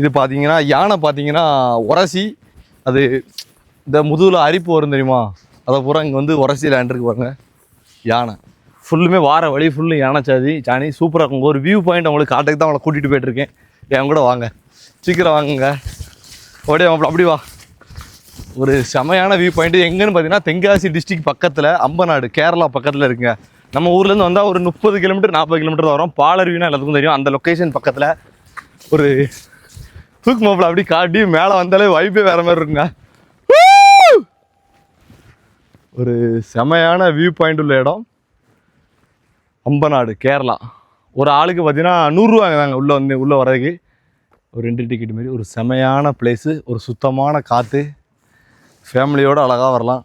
இது பார்த்தீங்கன்னா யானை பார்த்தீங்கன்னா உரசி அது இந்த முதுகில் அரிப்பு வரும் தெரியுமா? அதை பூரா இங்கே வந்து உரசி லேண்டருக்கு பாருங்க. யானை. ஃபுல்லுமே வார வழி ஃபுல்லு யானை சாதி சாணி சூப்பராக இருக்கும். ஒரு வியூ பாயிண்ட் அவங்களுக்கு காட்டுக்கு தான் அவங்கள கூட்டிகிட்டு போயிட்டுருக்கேன். என் கூட வாங்க. சீக்கிரம் வாங்குங்க. அப்படியே அப்படி வா. ஒரு செமையான வியூ பாயிண்ட்டு எங்கேன்னு பார்த்தீங்கன்னா தென்காசி டிஸ்ட்ரிக்ட் பக்கத்தில் அம்பநாடு கேரளா பக்கத்தில் இருக்குங்க. நம்ம ஊர்லேருந்து வந்தால் ஒரு முப்பது கிலோமீட்டர் நாற்பது கிலோமீட்டர் தான் வரும். பாலருவினா எல்லாத்துக்கும் தெரியும். அந்த லொக்கேஷன் பக்கத்தில் ஒரு தூக்கு மாப்பிள அப்படி காட்டி மேலே வந்தாலே வைப்பே வேற மாதிரி இருக்குங்க. ஒரு செமையான வியூ பாயிண்ட் உள்ள இடம். அம்பநாடு கேரளா. ஒரு ஆளுக்கு பார்த்தீங்கன்னா நூறுரூவாங்க தாங்க உள்ளே வந்து உள்ளே வர்றதுக்கு. ஒரு ரெண்டு டிக்கெட் மாரி ஒரு செமையான பிளேஸு ஒரு சுத்தமான காற்று ஃபேமிலியோடு அழகாக வரலாம்.